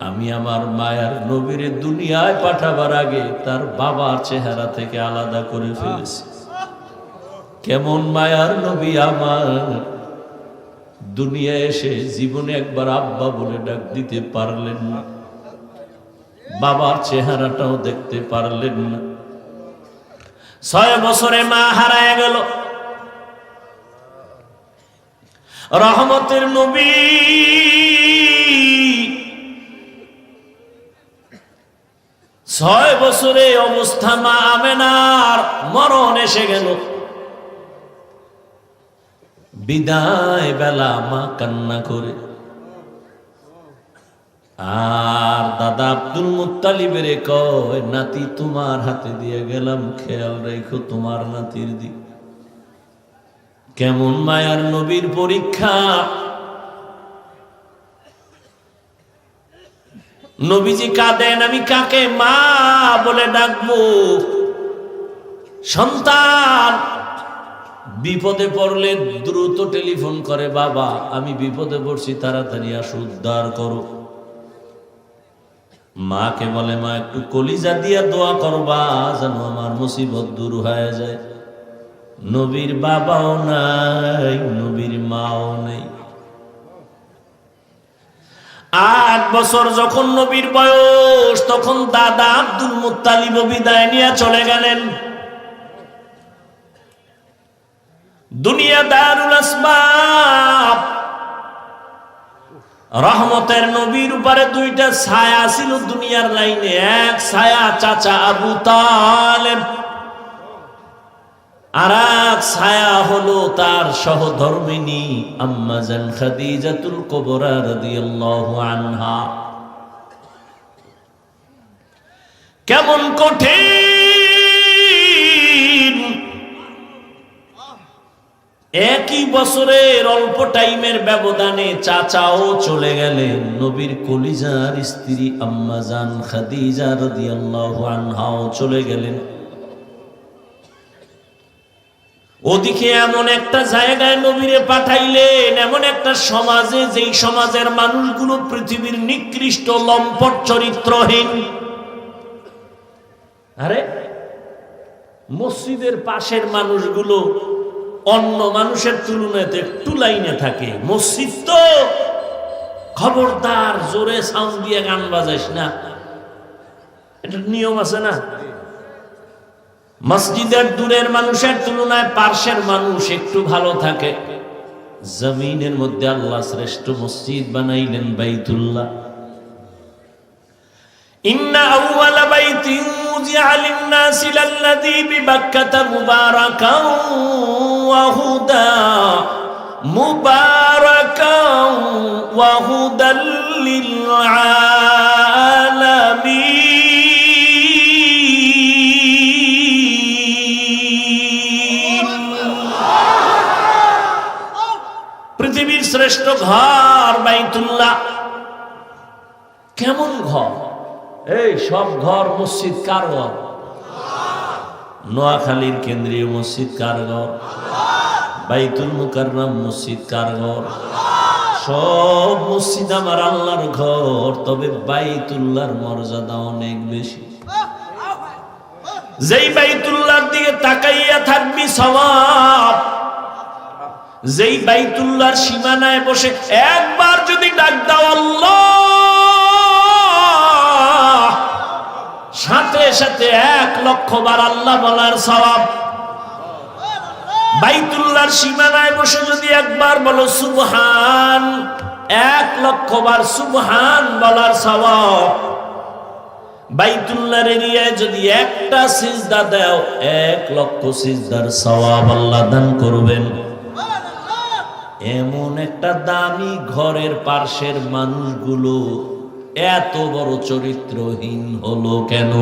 আমি আমার মায়ার নবীর দুনিয়ায় পাঠাবার আগে তার বাবার চেহারা থেকে আলাদা করে ফেলেছি। কেমন মায়ার নবী আমার। দুনিয়া এসে জীবনে একবার আব্বা বলে ডাক দিতে পারলেন না। বাবার চেহারাটাও দেখতে পারলেন না। ছয় বছরে মা হারায় গেল। রহমতের নবী ছয় বছরে অবস্থা মা আমেনার মরণ এসে গেল। বিদায় বেলা মা কান্না করে। আর দাদা আব্দুল মুত্তালিবের কয়, নাতি তোমার হাতে দিয়ে গেলাম, খেয়াল রেখো তোমার নাতির দিক। কেমন মায়ার নবীর পরীক্ষা নবীজি কাঁদেন, আমি কাকে? মা বলে ডাকবো। সন্তান, বিপদে পড়লে দ্রুত টেলিফোন করে, বাবা, আমি বিপদে পড়ছি, তাড়াতাড়ি আসো, উদ্ধার করো। মাকে বলে, মা, একটু কলিজা দিয়া দোয়া করবা, যেন আমার মুসিবত দূর হয়ে যায়। নবীর বাবাও নাই, নবীর মাও নেই। আট বছর যখন নবীর বয়স, তখন দাদা আব্দুল মুত্তালিব বিদায় নিয়ে চলে গেলেন। দুনিয়া দারুল রহমতের নবীর উপরে দুইটা ছায়া ছিল দুনিয়ার লাইনে। এক ছায়া চাচা আবু তালেব আর এক ছায়া হলো তার সহধর্মিনী আম্মাজান খাদিজাতুল কুবরা রাদিয়াল্লাহু আনহা। কেমন কঠিন। একই বছরের অল্প টাইমের ব্যবধানে চাচাও চলে গেলেন নবীর কলিজার স্ত্রী আম্মাজান খাদিজা রাদিয়াল্লাহু আনহাও চলে গেলেন। ওদিকে এমন একটা জায়গায় নবীরে পাঠাইলেন, এমন একটা সমাজে যেই সমাজের মানুষগুলো পৃথিবীর নিকৃষ্ট লম্পট চরিত্রহীন। আরে, মসজিদের পাশের মানুষগুলো অন্য মানুষের তুলনাতে একটু লাইনে থাকে। মসজিদ তো খবরদার, জোরে সাউন্ড দিয়ে গান বাজাইস না। এটা নিয়ম আছে না? মসজিদের দূরের মানুষের তুলনায় পার্শ্বের মানুষ একটু ভালো থাকে জমিনের মধ্যে আল্লাহ শ্রেষ্ঠ মসজিদ বানাইলেন বাইতুল্লাহ إن أول بيت وضع للناس للذي ببكة مباركا وهدى مباركا وهدى للعالمين শ্রেষ্ঠ ঘর বাইতুল্লাহ। কেমন ঘর? এই সব ঘর মসজিদ কার ঘর? নোয়াখালীর কেন্দ্রীয় মসজিদ কার ঘর? বাইতুল মুকাররম মসজিদ কার ঘর? সব মসজিদ আমার আল্লাহর ঘর, তবে বাইতুল্লাহর মর্যাদা অনেক বেশি। যেই বাইতুল্লাহর দিকে তাকাইয়া থাকবি সওয়াব যেই বাইতুল্লাহর সীমানায় বসে একবার যদি ডাক দাও, আল্লাহ! সাথে সাথে এক লক্ষ বার আল্লাহ বলার সবাব বাইতুল্লাহর সীমানায় বসে যদি একবার বলো, সুবহান, এক লক্ষ বার সুবহান বলার সবাব বাইতুল্লাহর এরিয়ায় যদি একটা সিজদা দাও, এক লক্ষ সিজদার সওয়াব আল্লাহ দান করবেন। এমন একটা দামি ঘরের পার্শ্বের মানুষগুলো এত বড় চরিত্রহীন হলো কেন?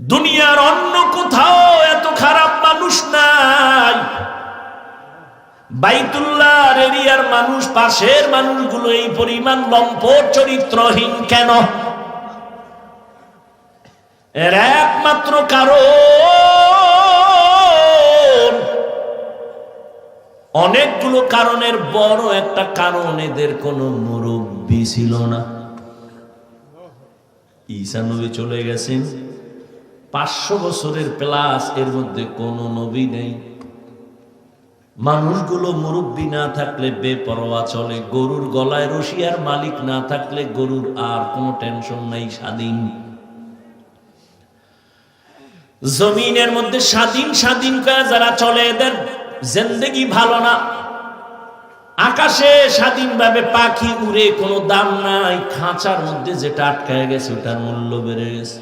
দুনিয়ার অন্য কোথাও এত খারাপ মানুষ নাই। বাইতুল্লাহর এরিয়ার মানুষ পাশের মানুষগুলো এই পরিমাণ লম্পট চরিত্রহীন কেন? এর একমাত্র কারণ অনেকগুলো কারণের বড় একটা কারণ এদের কোনো মুরব্বী ছিল না। ঈসা নবী চলে গেছেন। পাঁচশো বছরের প্লাস এর মধ্যে কোনো নবী নেই। মানুষগুলো মুরব্বী না থাকলে বেপরোয়া চলে। গরুর গলায় রশিয়ার মালিক না থাকলে গরুর আর কোনো টেনশন নাই, স্বাধীন। জমিনের মধ্যে স্বাধীন স্বাধীন করে যারা চলে এদের জিন্দেগি ভালো না। আকাশে স্বাধীনভাবে পাখি উড়ে কোনো দাম নাই। খাঁচার মধ্যে যেটা আটকায় গেছে, ওটার মূল্য বেড়ে গেছে।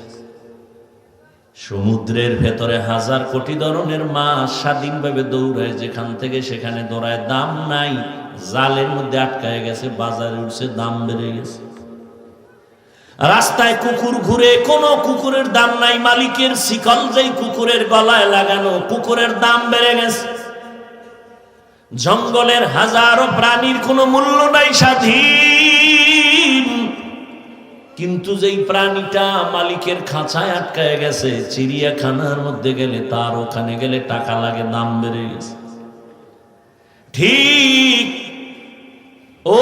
সমুদ্রের ভেতরে হাজার কোটি ধরনের মাছ স্বাধীনভাবে দৌড়ায়, যেখান থেকে সেখানে দৌড়ায় দাম নাই। জালের মধ্যে আটকায় গেছে, বাজারে উঠছে, দাম বেড়ে গেছে। রাস্তায় কুকুর ঘুরে, কোন কুকুরের দাম নাই। মালিকের শিকল যেই কুকুরের গলায় লাগানো, কুকুরের দাম বেড়ে গেছে। জঙ্গলের হাজারো প্রাণীর কোনো মূল্য নাই স্বাধীন। কিন্তু যেই প্রাণীটা মালিকের খাঁচায় আটকায় গেছে, চিড়িয়াখানার মধ্যে গেলে তার ওখানে গেলে টাকা লাগে, দাম বেড়ে গেছে। ঠিক ও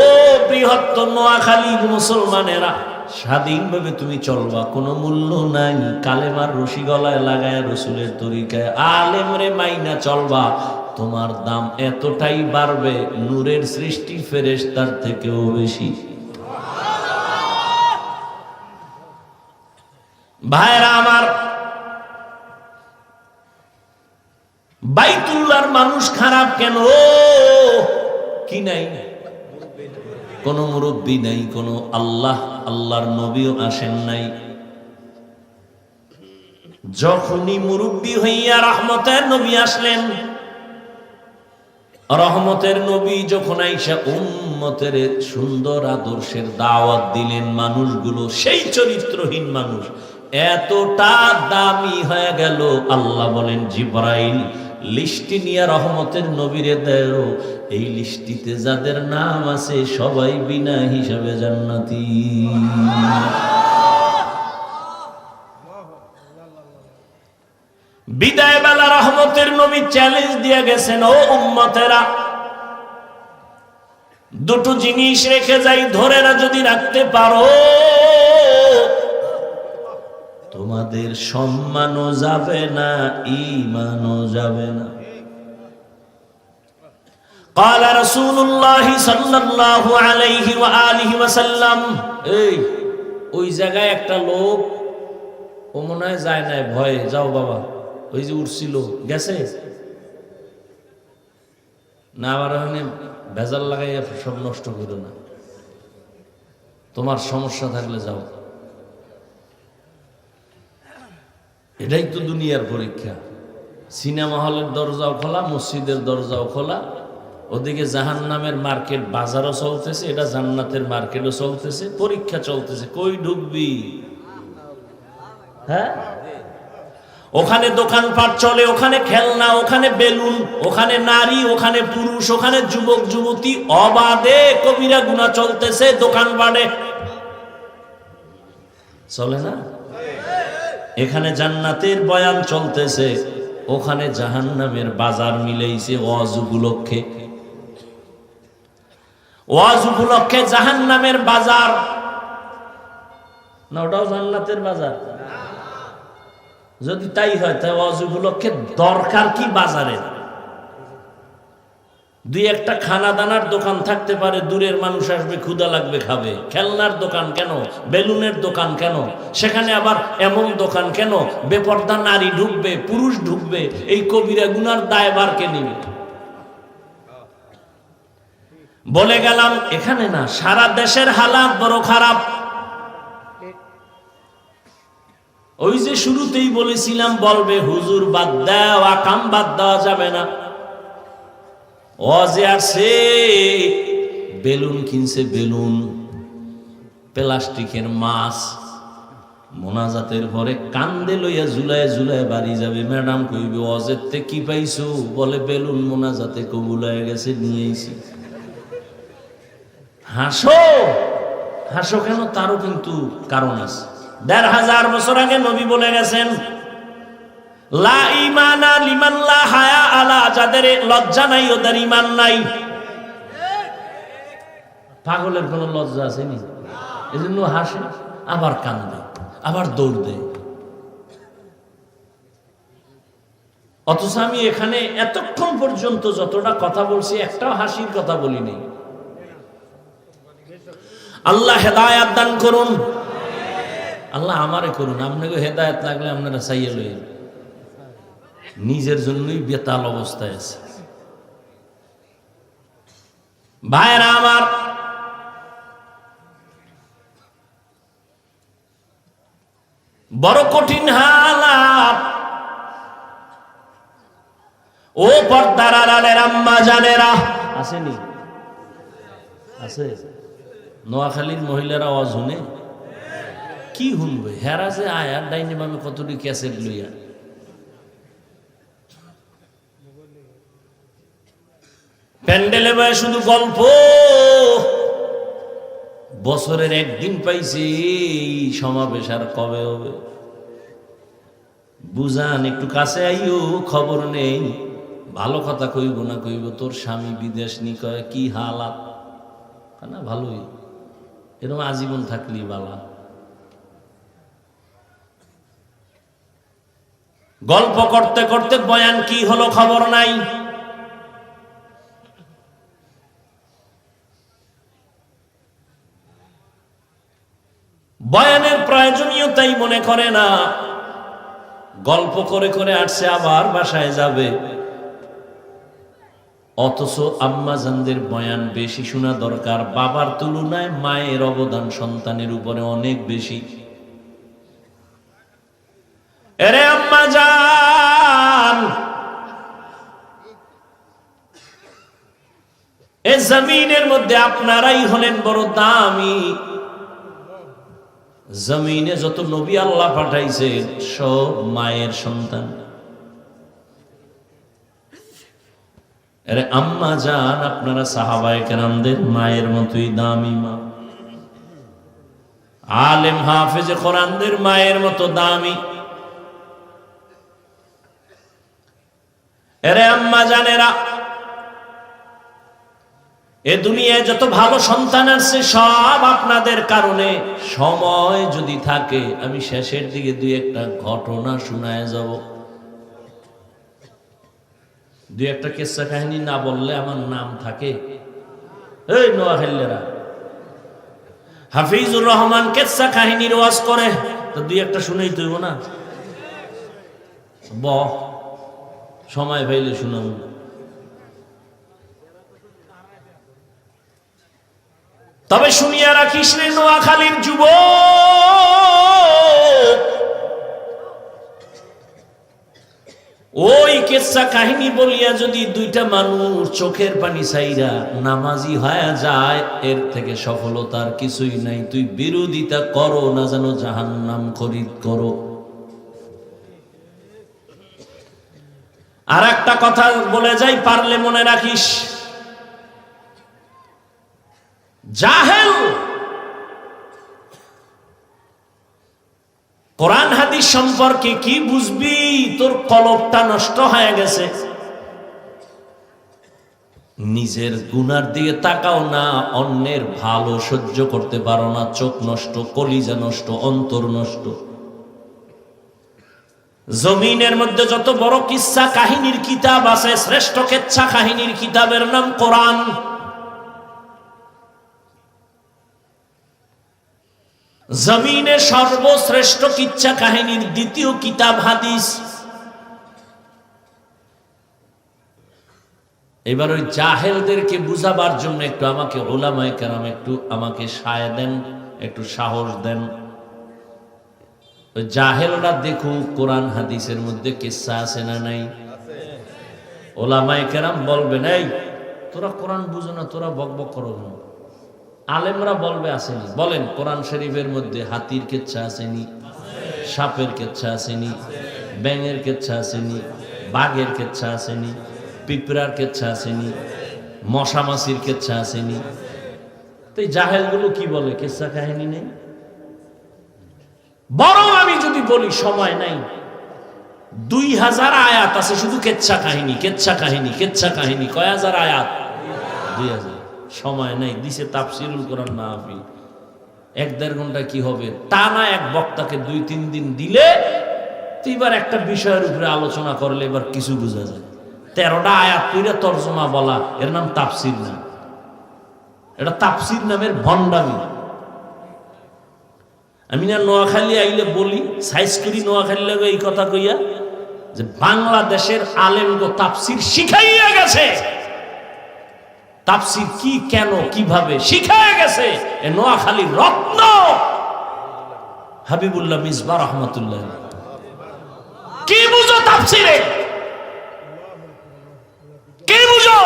বৃহত্তর নোয়াখালীর মুসলমানেরা, স্বাধীনভাবে তুমি চলবা, কোনো মূল্য নাই। কালেমার রশি গলায় লাগায় রসুলের তরিকায়, আলেমরে মাইনা চলবা তোমার দাম এতটাই বাড়বে, নূরের সৃষ্টি ফেরেস তার থেকেও বেশি। ভাইরা আমার বাইতুল্লার মানুষ খারাপ কেন? কি নাই? কোন মুরব্বী নাই, কোন আল্লাহ, আল্লাহর নবীও আসেন নাই। যখনই মুরব্বী হইয়া রহমতের নবী আসলেন রহমতের নবী যখন আইসা উম্মতের সুন্দর আদর্শের দাওয়াত দিলেন, মানুষগুলো সেই চরিত্রহীন মানুষ। এতটা দামি হয়ে গেল। আল্লাহ বলেন, জিব্রাইল লিস্টি নিয়ে রহমতের নবীরে দেয় এই লিস্টিতে যাদের নাম আছে সবাই বিনা হিসাবে জান্নাতি। বিদায় বেলা রহমতের নবী চ্যালেঞ্জ দিয়ে গেছেন ও উম্মতেরা দুটো জিনিস রেখে যাই ধরে না যদি রাখতে পারো তোমাদের সম্মানও যাবে না ইমানও যাবে না قال رسول الله صلى الله عليه وآله وسلم এই ওই জায়গায় একটা লোক ও মনে হয় যায় না ভয়ে যাও বাবা ওই যে উঠছিল গেছে? না আবার ওখানে ভেজাল লাগাইয়া সব নষ্ট করো না। তোমার সমস্যা থাকলে যাও। এটাই তো দুনিয়ার পরীক্ষা। সিনেমা হলের দরজাও খোলা, মসজিদের দরজাও খোলা। ওদিকে জাহান নামের মার্কেট বাজারও চলতেছে, এটা জান্নাতের মার্কেটও চলতেছে, পরীক্ষা চলতেছে। কই ঢুকবি? হ্যাঁ? ওখানে দোকানপাট চলে, ওখানে খেলনা, ওখানে বেলুন, ওখানে নারী, ওখানে পুরুষ, ওখানে যুবক, যুবতী, অবাধে কবিরা গুণা চলতেছে দোকানপাটে চলে না? এখানে জান্নাতের বয়ান চলতেছে, ওখানে জাহান্নামের বাজার মিলেইছে ওয়াজ উপলক্ষে। ওয়াজ উপলক্ষে জাহান্নামের বাজার। না, ওটাও জান্নাতের বাজার। যদি তাই হয় তাই উপলক্ষে দরকার কি বাজারে? দুই একটা খানা দানার দোকান থাকতে পারে, দূরের মানুষ আসবে ক্ষুদা লাগবে, খাবে। খেলনার দোকান কেন? বেলুনের দোকান কেন? সেখানে আবার এমন দোকান কেন? বেপর্দা নারী ঢুকবে, পুরুষ ঢুকবে, এই কবিরা গুনার দায়বার কে নিবে। বলে গেলাম, এখানে না, সারা দেশের হালাত বড় খারাপ। ওই যে শুরুতেই বলেছিলাম, বলবে, হুজুর, বাদ দাও আকাম বাদ দেওয়া যাবে না। অজে আসছে বেলুন কিনছে, বেলুন, প্লাস্টিকের মাছ, মোনাজাতের পরে কান্দে লইয়া ঝুলায় ঝুলায় বাড়ি যাবে। ম্যাডাম কইবে অজের তে কি পাইছো? বলে, বেলুন মোনাজাতে কবুল হয়ে গেছে নিয়েছি হাসো! হাসো কেন? তারও কিন্তু কারণ আছে। দেড় হাজার বছর আগে নবী বলে গেছেন, লা ইমানা লিমান লা হায়া যাদের লজ্জা নাই, ওদের ইমান নাই। পাগলের কোনো লজ্জা আছে নি? এজন্য হাসে, আবার কান্দে, আবার দৌড় দেয়। অথচ আমি এখানে এতক্ষণ পর্যন্ত যতটা কথা বলছি, একটাও হাসির কথা বলিনি আল্লাহ হেদায়াত দান করুন। আল্লাহ আমারে করুন আপনাকে হেদায়ত লাগলে আপনারা চাইয়ে লইন নিজের জন্যই বেতাল অবস্থায় আছে। ভাইরা আমার বড় কঠিন হালাত। ও পর্দার আড়ালের আম্মা জানেরা। আসেনি? আছে। নোয়াখালীর মহিলারা শুনে কি শুনবে? হেরা যে আয়ার ডাইনি মামে কতটি ক্যাসেট লইয়া। প্যান্ডেলে বয়ে শুধু গল্প। বছরের একদিন পাইছি সমাবেশ আর কবে হবে? বুঝান, একটু কাছে আইও, খবর নেই। ভালো কথা কইব না কইব, তোর স্বামী বিদেশ নি কয়, কি হালাত? না, ভালোই। এরকম আজীবন থাকলি বালা। গল্প করতে করতে বয়ান কি হলো খবর নাই? বয়ানের প্রয়োজনীয়তাই মনে করে না। গল্প করে করে আসছে, আবার বাসায় যাবে। অথচ আম্মাজানদের বয়ান বেশি শোনা দরকার, বাবার তুলনায় মায়ের অবদান সন্তানের উপরে অনেক বেশি। এরে আম্মা যান এ জমিনের মধ্যে আপনারাই হলেন বড় দামি। জমিনে যত নবী আল্লাহ পাঠাইছে সব মায়ের সন্তান। আম্মা যান আপনারা সাহাবায়ে কেরামদের মায়ের মতোই দামি মা। আলেম হাফেজ কোরআনদের মায়ের মতো দামি। এরে আম্মা জানেরা, এ দুনিয়ায় যত ভালো সন্তান আছে, সব আপনাদের কারণে সময় যদি থাকে, আমি শেষের দিকে দুই একটা ঘটনা শোনায় যাব। দুই একটা কেসা কাহিনী না বললে আমার নাম থাকে। এই নোয়াখাল্লেরা হাফিজুর রহমান কেসা কাহিনীর ওয়াজ করে, তো দুই একটা শুনেই তুইব না। ব সময় পাইলে শুনাবো তবে শুনিয়া রাখিস রে নোয়াখালীর যুব ওই কেসা কাহিনী বলিয়া যদি দুইটা মানুষ চোখের পানি চাইরা নামাজি হয়ে যায়, এর থেকে সফলতার কিছুই নাই। তুই বিরোধিতা করো না যেন জাহান নাম খরিদ করো। আর একটা কথা বলে যাই, পারলে মনে রাখিস। জাহেল কোরআন হাদিস সম্পর্কে কি বুঝবি? তোর কলবটা নষ্ট হয়ে গেছে। নিজের গুনার দিকে তাকাও না, অন্যের ভালো সহ্য করতে পারো না। চোখ নষ্ট, কলিজা নষ্ট, অন্তর নষ্ট। জমিনের মধ্যে যত বড় কিচ্ছা কাহিনীর কিতাব আছে, শ্রেষ্ঠ কেচ্ছা কাহিনীর কিতাবের নাম কোরআন। জমিনে সর্বশ্রেষ্ঠ কিচ্ছা কাহিনীর দ্বিতীয় কিতাব হাদিস। এবার ওই জাহেলদেরকে বুঝাবার জন্য একটু আমাকে ওলামায় কেরাম একটু আমাকে সায় দেন, একটু সাহস দেন। জাহেলরা দেখুক কোরআন হাদিসের মধ্যে কিচ্ছা আছে না নাই? ওলামায় কেরাম বলবে নাই তোরা কোরআন বুঝো না, তোরা বক বক করো না। আলেমরা বলবে, আসেনি। বলেন, কোরআন শরীফের মধ্যে হাতির কেচ্ছা আসেনি, সাপের কেচ্ছা আসেনি, ব্যাঙের কেচ্ছা আসেনি, বাঘের কেচ্ছা আসেনি, পিঁপড়ার কেচ্ছা আসেনি মশা মাছির কেচ্ছা আসেনি। তো এই জাহেলগুলো কি বলে কেচ্ছা কাহিনী নেই? বরং আমি যদি বলি, সময় নাই। দুই হাজার আয়াত আছে, শুধু কেচ্ছা কাহিনী কেচ্ছা কাহিনী কেচ্ছা কাহিনী। কয় হাজার আয়াত? দুই হাজার। সময় নাই, দিছে তাফসিরুল কোরআন মাহফিল। এক দেড় ঘণ্টা কি হবে? টানা এক বক্তাকে দুই, তিন দিন দিলে তো এবার একটা বিষয়ের উপরে আলোচনা করলে এবার কিছু বোঝা যায়। তেরোটা আয়াত কইরা তর্জমা বলা, এর নাম তাপসির না এটা তাফসির নামের ভণ্ডামি। আমি না নোয়াখালী আইলে বলি, সাইজ করি নোয়াখালী লাগে এই কথা কইয়া, যে বাংলাদেশের আলেমগো তাপসির শিখাইয়া গেছে। তাফসির কি, কেন, কীভাবে শিখাইয়া গেছে? এ নোয়াখালী রত্ন! হাবিবুল্লাহ মিসবা রহমতুল্লাহ কি বুঝো তাফসিরে কি বুঝো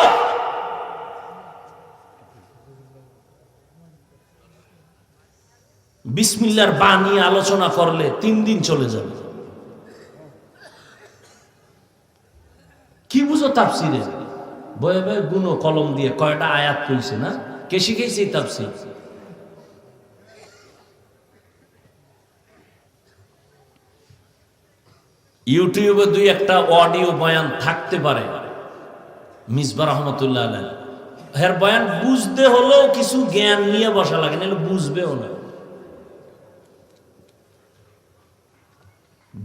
বিসমিল্লার বা নিয়ে আলোচনা করলে তিন দিন চলে যাবে। কি বুঝো তাপসিরে বয়ে বয়ে গুনো কলম দিয়ে কয়টা আয়াত কইছে না? কে শিখেছে এই তাপসির ইউটিউবে দুই একটা অডিও বয়ান থাকতে পারে মিসবা রহমতুল্লাহ হের বয়ান বুঝতে হলেও কিছু জ্ঞান নিয়ে বসা লাগে, নাহলে বুঝবেও না।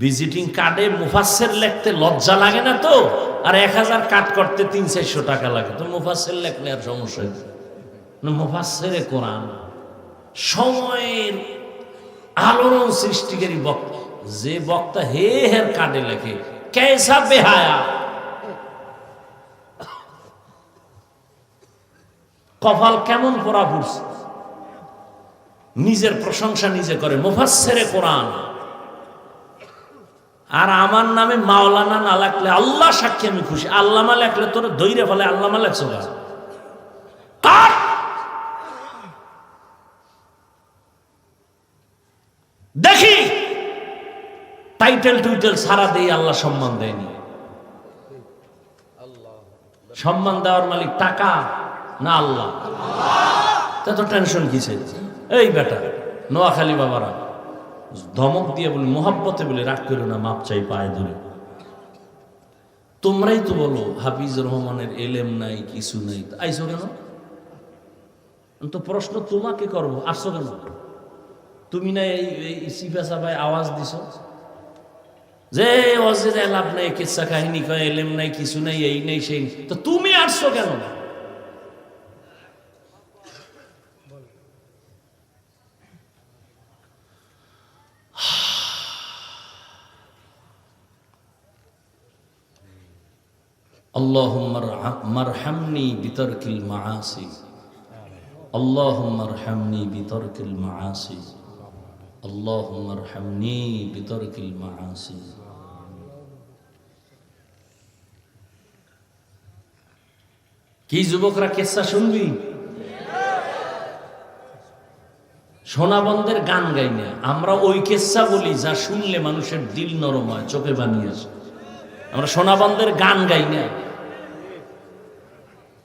ভিজিটিং কার্ডে মুফাসের লিখতে লজ্জা লাগে না তো? আর এক হাজার কাট করতে তিন চারশো টাকা লাগে। তো মুফাসের লেখলে আর সমস্যা মুফাসের কোরআন সময়ের আলোড়ন সৃষ্টিকারী বক্তা। যে বক্তা হে হের কাটে লেখে, কেসা বেহায়া? কপাল কেমন পড়া পড়ছে? নিজের প্রশংসা নিজে করে। মুফাসেরে কোরআন আর আমার নামে মাওলানা না লাগলে আল্লাহ সাক্ষী আমি খুশি। আল্লামা লেখলে তোর ধৈর্য ফলে আল্লামা গা। কাট! দেখি! টাইটেল টুইটেল সারা দেই আল্লাহ সম্মান দেয়নি। সম্মান দেওয়ার মালিক টাকা না আল্লাহ? তা তো টেনশন কিসে এই বেটা, নোয়াখালী বাবারা। ধমক দিয়ে বলি, মোহাব্বতে বলে, রাগ করো না, মাপ চাই পায়ে ধরে। তোমরাই তো বলো, হাফিজ রহমানের এলেম নাই, কিছু নাই আইসো কেন? তো প্রশ্ন তোমাকে করব, আসছো কেন? তুমি না এই সিফা সাফায় আওয়াজ দিছ? যে অজে যায় লাভ নাই কিচ্ছা কাহিনী কয়, এলেম নাই, কিছু নাই, এই নেই, সেই। তো তুমি আসছো কেন? মারহামনি বিতর্কিল বিতর্কিল বিতর্কিল কি যুবকরা কেসা শুনবি? সোনাবন্দের গান গাই না। আমরা ওই কেসা বলি যা শুনলে মানুষের দিল নরম হয়, চোখে বানিয়েছে আমরা সোনাবন্দের গান গাই না।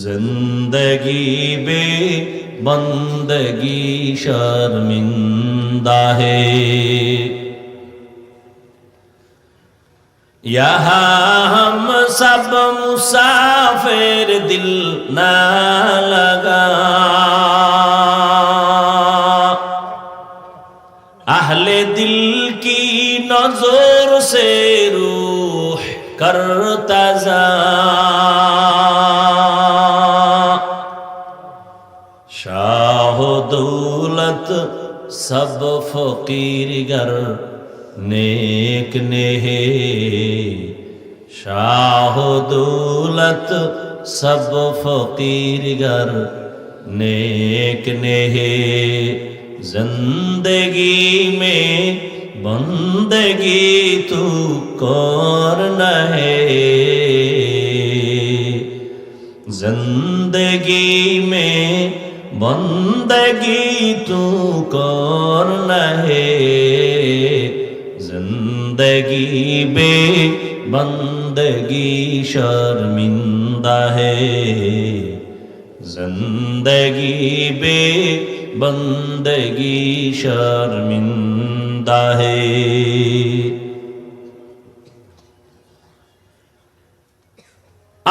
زندگی بے بندگی شرمندہ ہے یہاں ہم سب مسافر دل نہ لگا اہل دل کی نظر سے روح کر सब फकीर गर नेक नेहे शाह दौलत सब फकीर गर नेक नेहे जिंदगी में बंदगी तू करना है जिंदगी में बंदगी तू करना है ज़िंदगी बे बंदगी शर्मिंदा है। ज़िंदगी बे बंदगी शर्मिंदा है।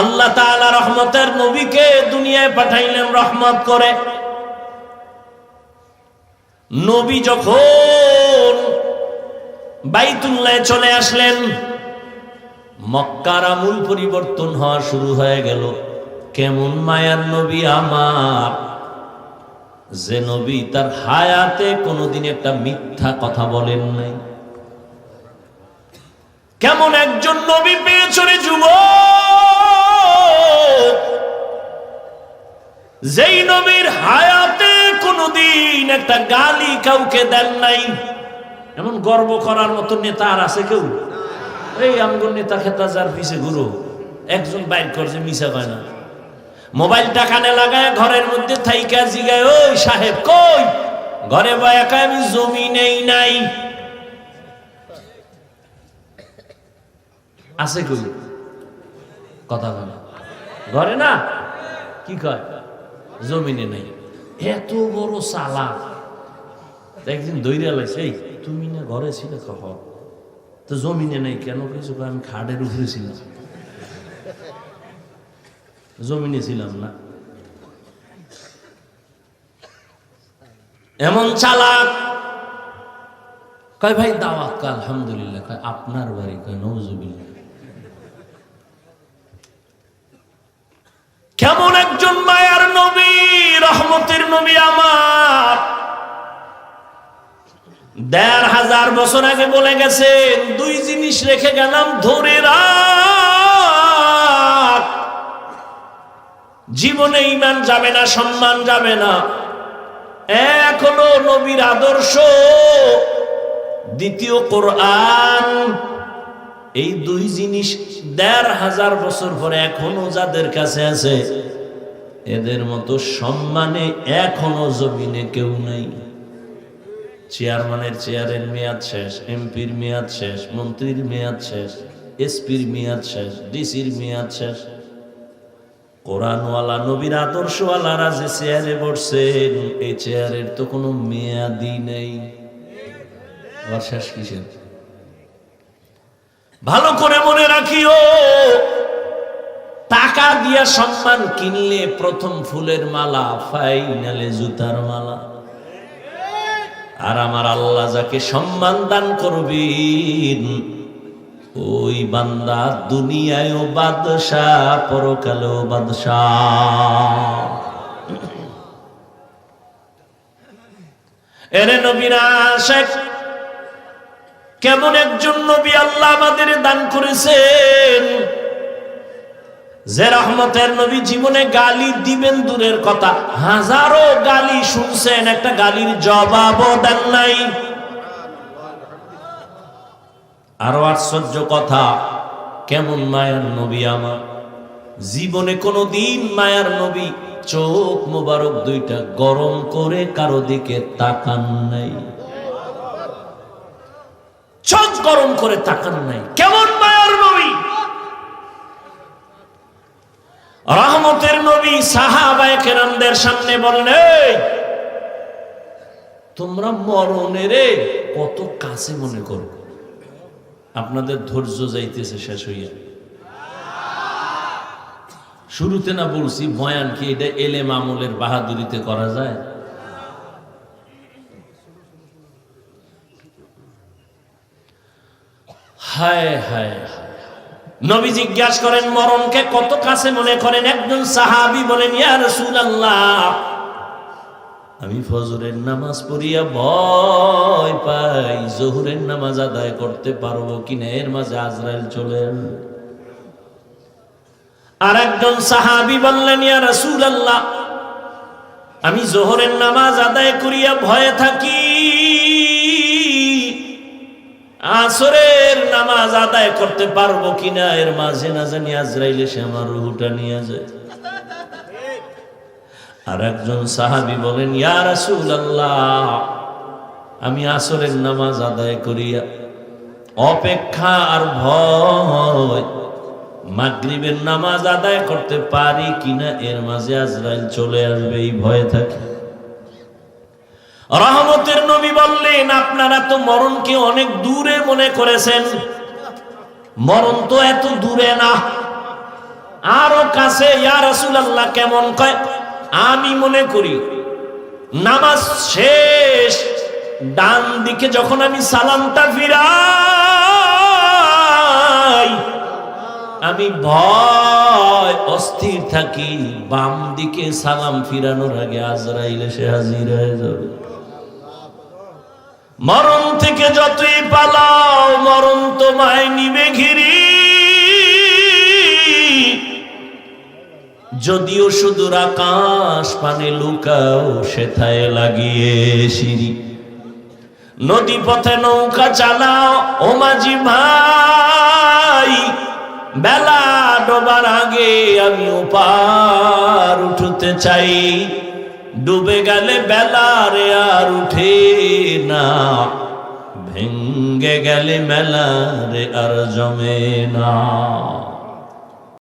আল্লাহ তাআলা রহমতের নবীকে দুনিয়ায় পাঠাইলেন রহমত করে। নবী যখন বাইতুল্লায় চলে আসলেন, মক্কার আমূল পরিবর্তন হওয়া শুরু হয়ে গেল। কেমন মায়ার নবী আমার, যে নবী তার হায়াতে কোনোদিন একটা মিথ্যা কথা বলেন নাই। কেমন একজন নবী পেয়েছে রে যুবক! যেই নবীর হায়াতে কোনোদিন একটা গালি কাউকে দেন নাই। এমন গর্ব করার মতো নেতা আর আছে কেউ? এই আমগুর নেতা খেতা যার পিছে ঘুরো, একজন বাইর করছে মিশা পায় না। মোবাইলটা কানে লাগায়, ঘরের মধ্যে থাইকা জিগায়, ওই সাহেব কই? ঘরে বা একা আমি জমি নেই নাই। আছে কই কথা বলে। ঘরে না? কি কয়? জমিনে নাই। এত বড় সালা একদিন দৈরা লাইছে, এই, তুমি না ঘরে ছিলে? কখন তো জমিনে নাই কেন? কিছু আমি খাটের উপরে ছিলাম। জমিনে ছিলাম না। এমন চালাক। কয়, ভাই, দাওয়াত। আলহামদুলিল্লাহ। কয়, আপনার বাড়ি। কয় নজুবিল্লাহ কেমন নবী আমার। দেড় হাজার বছর আগে বলে গেছেন, দুই জিনিস রেখে গেলাম, ধরে জীবনে ইমান যাবে না, সম্মান যাবে না। হলো নবীর আদর্শ। দ্বিতীয় কোরআন। এই দুই জিনিস দেড় হাজার বছর পরে এখনও যাদের কাছে আছে। এদের মতো সম্মানে এখনও জমিনে কেউ নাই। চেয়ারম্যানের চেয়ারের মেয়াদ শেষ, এমপির মেয়াদ শেষ, মন্ত্রীর মেয়াদ শেষ, এসপির মেয়াদ শেষ, ডিসির মেয়াদ শেষ। কোরআনওয়ালা, নবীর আদর্শওয়ালারা যে চেয়ারে বসছেন, এই চেয়ারের তো কোনো মেয়াদি নেই। শেষ কিসের? ভালো করে মনে রাখিও টাকা দিয়া সম্মান কিনলে প্রথম ফুলের মালা, ফাইনালে জুতার মালা। আর আমার আল্লাহ যাকে সম্মান দান করবেন, ওই বান্দা দুনিয়ায়ও বাদশাহ, পরকালেও বাদশাহ। এরে নবীরা শেখ কেমন একজন নবী আল্লাহ আমাদের দান করেছেন? যে রহমতের নবী জীবনে গালি দিবেন দূরের কথা, হাজারো গালি শুনছেন, একটা গালির জবাবও দেন নাই। আরও আশ্চর্য কথা, কেমন মায়ার নবী আমার? জীবনে কোনো দিন মায়ার নবী চোখ মোবারক দুইটা গরম করে কারও দিকে তাকান নাই। চোখ গরম করে তাকান নাই। কেমন রহমতের নবী সাহাবায়ে কেরামদের সামনে বললেন তোমরা মরণের কত কাছে মনে করো? আপনাদের ধৈর্য যাইতেছে শেষ হইয়া। শুরুতে না বলছি, বয়ান কি এটা এলেম আমলের বাহাদুরিতে করা যায়? হায় হায়। নবী জিজ্ঞাস করেন, মরণকে কত কাছে মনে করেন? একজন সাহাবি বলেন, ইয়া রাসূলুল্লাহ। আমি ফজরের নামাজ পড়িয়া ভয় পাই, জহুরের নামাজ আদায় করতে পারব কিনা এর মাঝে আজরাইল চলে। আর একজন সাহাবি বললেন, ইয়া রাসূলুল্লাহ, আমি জোহরের নামাজ আদায় করিয়া ভয়ে থাকি। আসরের নামাজ আদায় করতে পারব কিনা? এর মাঝে না জানি আজরাইলে সে আমার রুহুটা নিয়ে যায়। আর একজন সাহাবি বলেন, ইয়া রাসূলুল্লাহ, আমি আসরের নামাজ আদায় করিয়া অপেক্ষা আর ভয়, মাগরিবের নামাজ আদায় করতে পারি কিনা? এর মাঝে আজরাইল চলে আসবে, এই ভয়ে থাকে। রহমতের নবী বললেন, আপনারা তো মরণকে অনেক দূরে মনে করেছেন। মরণ তো এত দূরে না। আরও কাছে, ইয়া রাসূলুল্লাহ, কেমন কয়? আমি মনে করি, নামাজ শেষ ডান দিকে যখন আমি সালামটা ফিরাই, আমি ভয়, অস্থির থাকি। বাম দিকে সালাম ফিরানোর আগে আজরাইল এসে হাজির হয়ে যাবে। মরণ থেকে যতই পালাও, মরণ তোমায় নিবে ঘিরি। যদিও সুদূর আকাশ পানে লুকাও, সেথায় লাগিয়ে সিঁড়ি। নদী পথে নৌকা চালাও, ও মাঝি ভাই, বেলা ডোবার আগে আমি ওপার উঠতে চাই। ডুবে গেলে বেলার আর উঠে না। ভেঙ্গে গেলে মেলা রে আর জমে না।